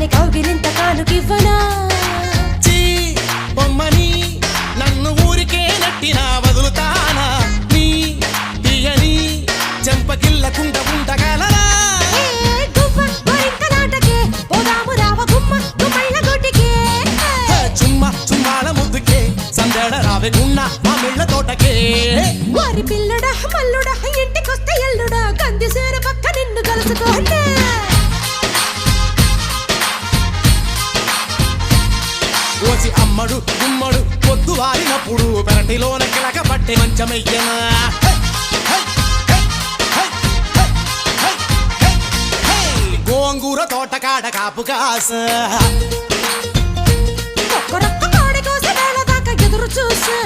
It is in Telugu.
దాన్ని కౌగిలింత కాలుకివ్వనా? బొమ్మని నన్ను ఊరికే నట్టినా వదులుతానా? నీ తీయని చెంపకిల్లకుండా ఉండగలరా రావే గున్న మా మిళ్ళ తోటకే. వారి పిల్లడా మల్లుడా ఇంటికొస్తే ఎల్లుడా. కంది సేర పక్క నిన్ను కలుసుకోండి ఓసి అమ్మడు గుమ్మడు పొద్దు వారినప్పుడు పెరటిలోన కిలక పట్టే మంచమయ్యనా? హే, గోంగూర తోటకాడ కాపు కాస. ఎదురు చూసా.